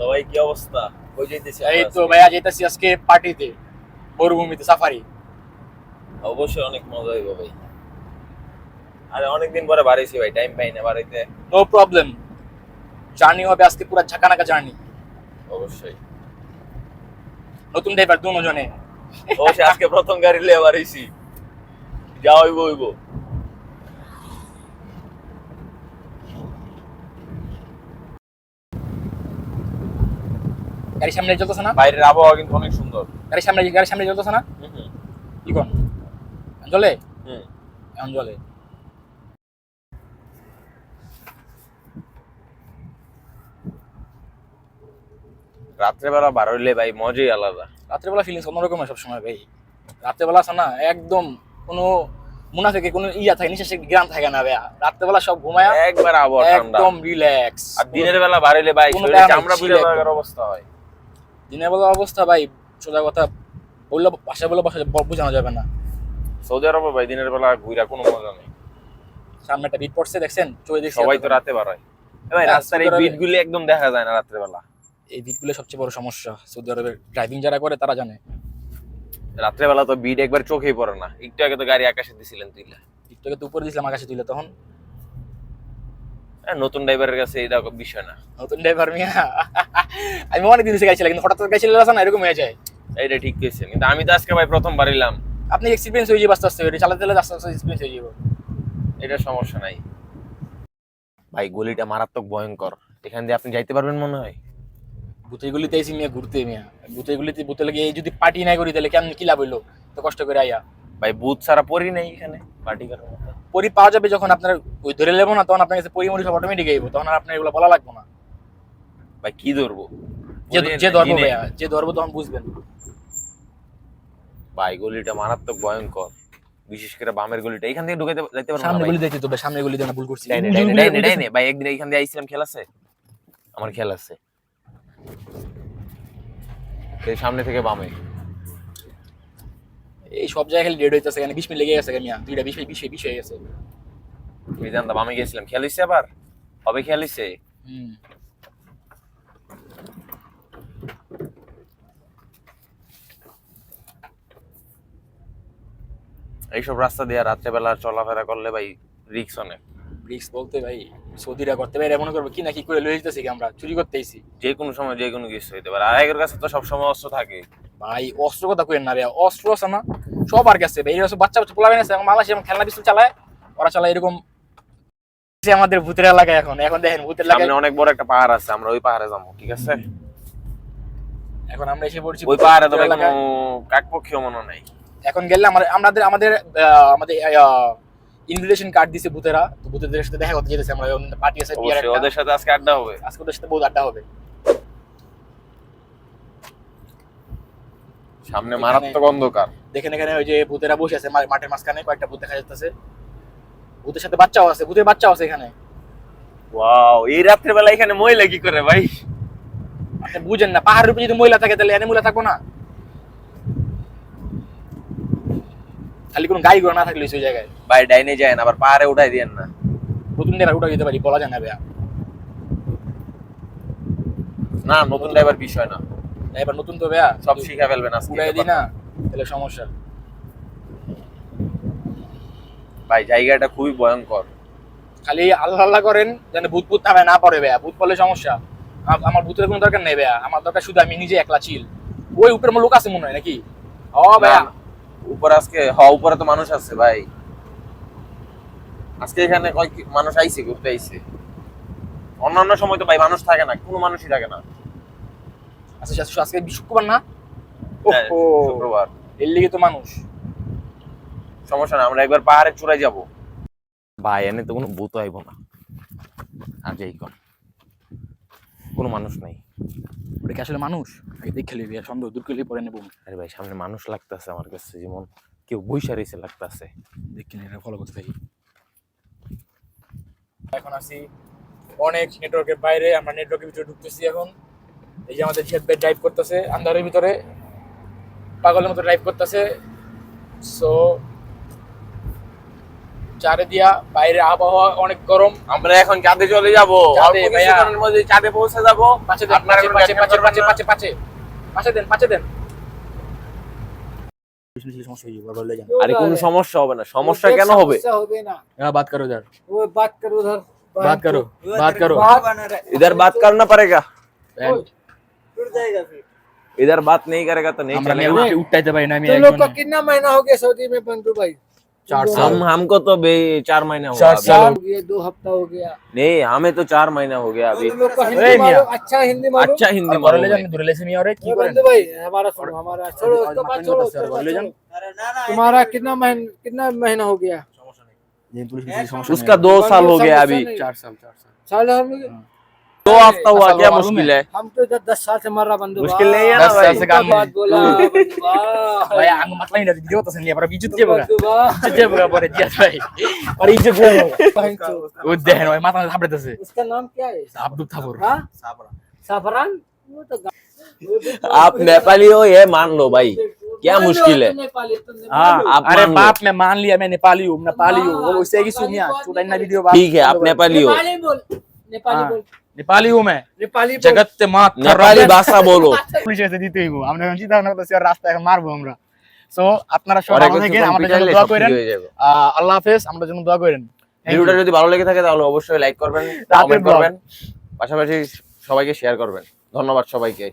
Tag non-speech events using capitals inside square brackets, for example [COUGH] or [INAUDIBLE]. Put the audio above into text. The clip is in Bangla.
তো ভাই কি অবস্থা? কই যাইতেছি এই তো? ভাইয়া যেতেছি আজকে পার্টিতে মরুভূমিতে সাফারি। অবশ্যই অনেক মজা হইব ভাই। আরে অনেকদিন পরে বাড়িছি ভাই টাইম পাই না বাড়িতে। নো প্রবলেম জার্নি হবে আজকে পুরো ঝাঁকানাকা জার্নি অবশ্যই। নতুন ড্রাইভার দুজনে। অবশ্যই আজকে প্রথম গাড়ি লিয়ে বাড়িছি যা হইব হইব। গাড়ির সামনে চলতেছে না? বাইরের আবহাওয়া কিন্তু অনেক সুন্দর। গাড়ির সামনে গাড়ির সামনে চলতেছে না? কি কোন? জলে এখন জলে রাত্রেবেলা বার হইলে ভাই মজাই আলাদা। রাত্রেবেলা ফিলিংস অন্যরকম হয় সবসময় ভাই। রাত্রেবেলা আছে না একদম কোনো মুনাফেকে কোনো ইয়া থাকে নিঃশ্বাসে গ্রাম থাকে না ভাইয়া। রাত্রেবেলা সব ঘুমায় একবার আবহাওয়া একদম রিল্যাক্স আর দিনের বেলা বার হইলে ভাই চামড়া পুড়ে অবস্থা হয়। দিনের বেলা অবস্থা ভাই সোজা কথা বললে বাসায় বলে বোঝানো যাবে না। সৌদি আরবে ভাই দিনের বেলা ঘুরা কোনো মজা নেই। সামনে একটা বিট পড়ছে দেখছেন? চলে দেখছি সবাই তো রাতে বার হয়। ভাই হ্যাঁ, রাস্তার এই সৌদি আরবে- বিট গুলি একদম দেখা যায় না রাত্রেবেলা এই বিটগুলো সবচেয়ে বড় সমস্যা সৌদি আরবের ড্রাইভিং যারা করে তারা জানে। রাত্রেবেলা তো বিট একবার চোখেই পড়ে না। একটু আগে তো গাড়ি আকাশে দিছিলেন তুইলা। বিটটাকে তো উপরে দিয়েছিলাম আকাশে তুলে তখন নতুন ড্রাইভারের কাছে এটা বিষয় না। নতুন ড্রাইভার মিয়া? [LAUGHS] আমি অনেক দিন গাইছিলাম কিন্তু হঠাৎ করে গাইছিল না এরকম হয়ে যায়। এটা ঠিক কইছেন কিন্তু আমি তো আজকে ভাই প্রথম বাড়িলাম আপনি এক্সপিরিয়েন্স হয়ে যাবে আস্তে আস্তে এটা চালাতে চালাতে আস্তে আস্তে এক্সপিরিয়েন্স হয়ে যাবে। এটা সমস্যা নাই। ভাই গলিটা মারাত্মক ভয়ঙ্কর। এখান দিয়ে আপনি যাইতে পারবেন মনে হয়? ভূতের গুলিতে এসি মিয়া ঘুরতে মিয়া। ভূতের গুলিতে ভূতে লাগে এই যদি পার্টি নাই করি তাহলে কেমন কি লাভ হইল? তো কষ্ট করে আইয়া ভাই বুথ ছাড়া পরি নাই এখানে পার্টি করার মতো। পরি পাওয়া যাবে যখন আপনার ওই ধরে নেব না তখন আপনার কাছে পরিমরি সব অটোমেটিক আইব তখন আর আপনার এগুলো বলা লাগবে না। ভাই কি ধরবো? যে নাই, ধরবো ভাইয়া যে ধরবো তখন বুঝবেন। ভাই গলিটা মারাত্মক ভয়ঙ্কর। বিশেষ করে বামের গলিটা এখান থেকে ঢুকাইতে যাইতে পারব সামনে। গুলি দেখতে তো ভাই, সামনে গুলি দিয়ে না ভুল করছি। ডাইনে ডাইনে গুলি- ডাইনে ভাই একদিন এখান দিয়ে আইছিলাম খেল আছে? আমার খেল আছে। সামনে থেকে বামে। এই সব জায়গায় রেড হইতেছে এখানে বিশ মিনিট লেগে গেছে মিয়া। দুইটা বিশ বিশ বিশ হয়ে গেছে। তুমি জানতাম বামে গেছিলাম। খেল হইছে আবার? হবে খেল হইছে? হুম। এইসব রাস্তা দিয়ে রাত্রেবেলা চলাফেরা করলে ভাই রিক্স অনেক। রিক্স বলতে ভাই সৌদিরা করতে পারে মনে করব কি না কি করে লয়ে যেতেছি আমরা? চুরি করতে আইছি যে কোনো সময় যে কোনো কিছু হইতে পারে। আর আগের কাছে তো সবসময় অস্ত্র থাকে। ভাই অস্ত্র কথা কইেন না ভাই অস্ত্র আছে না সব আর গেছে ভাই। এরকম বাচ্চা বাচ্চা পোলা আছে এখন মালয়েশিয়া যেমন খেলনা পিস্তল চালায় ওরা চালায় এরকম আমাদের ভূতের এলাকায় এখন। এখন দেখেন ভূতের এলাকায় অনেক বড় একটা পাহাড় আছে আমরা ওই পাহাড়ে যাব ঠিক আছে? এখন আমরা এসে পড়ছি ওই পাহাড়ে তো। কাকপক্ষীয় মনে নাই। এখন গেলে আমাদের আমাদের আমাদের আমাদের ইনভিটেশন কার্ড দিছে ভূতেরা। তো ভূতেদের সাথে দেখা করতে যেতেছে আমরা পার্টি আছে ওদের সাথে আজকে আড্ডা হবে। আজকে ওদের সাথে বহুত আড্ডা হবে। সামনে মারাত্মক অন্ধকার। দেখেন এখানে ওই যে ভূতেরা বসে আছে মাঠের মাঝখানে কয়েকটা ভূত দেখা যাচ্ছে ভূতের সাথে বাচ্চাও আছে ভূতের বাচ্চাও আছে এখানে। ওয়াও এই রাত্রে বেলা এখানে মহিলা কি করে ভাই? আপনি বুঝেন না পাহাড়ের উপরে যদি মহিলা থাকে তাহলে এনে মহিলা থাকব না? খালি কোনো গাড়ি ঘোড়া না থাকলে ওই জায়গায়। ভাই ডাইনে যায় না আবার পাহাড়ে উঠাই দিয়েন না। নতুন ড্রাইভার উঠা দিতে পারি বলা যায় না ভাইয়া। না নতুন ড্রাইভার বিষয় না। ড্রাইভার নতুন তো ভাইয়া সব শিখা ফেলবেন আজকে। উড়াই দিই না তাহলে সমস্যা। ভাই জায়গাটা খুবই ভয়ঙ্কর। খালি আল্লাহ আল্লাহ করেন যেন ভূত ভূত নামে না পড়ে ভাইয়া ভূত পড়লে সমস্যা। আমার ভূতের কোনো দরকার নেই ভাইয়া আমার দরকার শুধু আমি নিজে একলা চিল ওই উপরে লোক আছে মনে হয় নাকি? ও না, উপরে আজকে হ উপরে তো মানুষ আছে ভাই। আজকে এখানে কয়েক মানুষ আইছে ঘুরতে আইছে। অন্যান্য সময় তো ভাই মানুষ থাকে না কোনো মানুষই থাকে না। আচ্ছা আচ্ছা, আজকে শুক্রবার না? হ্যাঁ, ও শুক্রবার। এর লিগে তো মানুষ। সমস্যা না আমরা একবার পাহাড়ে চূড়ায় যাব। ভাই এনে তো কোনো ভূত আইব না। আর যেই কর কোনো মানুষ নাই। ওটা কি আসলে মানুষ? আগে দেখে আর সন্দেহ দূর করলে পরে নেব। আরে ভাই সামনে মানুষ লাগতেছে আমার কাছে যেমন কেউ বৈশা রয়েছে লাগতেছে। দেখি না ফলো করতে থাকি। এখন আসি অনেক নেটওয়ার্কের বাইরে আমরা নেটওয়ার্কের ভিতরে ঢুকতেছি এখন। এই যে আমাদের জিহাদ ভাই ড্রাইভ করতেছে আন্ধারের ভিতরে পাগলের মতো ড্রাইভ করতেছে। সো চারে দিয়া বাইরে আবহাওয়া অনেক গরম। আমরা এখন চাঁদে চলে মধ্যে চাঁদে পৌঁছে পাঁচে পাঁচে পাঁচে পাঁচে পাঁচে পাঁচে পাঁচে পাঁচে আরে কোনো সমস্যা হবে না সমস্যা কেন হবে? হ্যাঁ করো করো করো ইধার না इधर बात नहीं करेगा तो नहीं चलेगा। उठता है भाई ना मेरे तो लोग को कितना महीना हो गया सऊदी में बंधु भाई? चार साल। हमको तो चार महीना हो गया चार साल ये दो हफ़्ता हो गया। नहीं हमें तो चार महीना हो गया अभी। अच्छा हिंदी मारो अच्छा हिंदी मालूम अच्छा भाई हमारा सुनो हमारा चलो उसको छोड़ो उसके बाद छोड़ो। तुम्हारा कितना महीना कितना महीना हो गया? उसका दो साल हो गया अभी। चार साल चार साल। साल दो हफ़्ता हुआ क्या तो मुश्किल है। हम तो इधर दस साल से मर रहा बंदूक। मुश्किल नहीं है ना भाई। से काम बात बोला भाई आंग मतलब ही नहीं रहती जो [LAUGHS] तो सुनिए पर बीजू तुझे बगा तुझे बगा पर जिया भाई। और इज़्ज़त बोलो वो देहन भाई माता ने साबड़े दसे। उसका नाम क्या है? साबदू ठाकुर। हाँ? साबरा साफरान वो तो, तो [LAUGHS] आप नेपाली हो ये मान लो भाई। क्या मुश्किल है? हाँ आप अरे बाप मैं मान लिया मैं नेपाली हूँ नेपाली हाँ, हूँ हाँ, उससे ही सुनिया तो ठीक है आप नेपाली हो। नेपाली बोल। নেপালি হু मैं। নেপালি জগতে মা নেপালি ভাষা বলো পুলিশ এসে দিতে হইব। আমরা এখন চিন্তা ভাবনা করতেছি আর রাস্তায় মারবো আমরা। সো আপনারা সবাই আমাদের থেকে আমাদের জন্য দোয়া করেন। আল্লাহ হাফেজ আমাদের জন্য দোয়া করেন। ভিডিওটা যদি ভালো লেগে থাকে তাহলে অবশ্যই লাইক করবেন কমেন্ট করবেন। পাশাপাশি সবাইকে শেয়ার করবেন। ধন্যবাদ সবাইকে।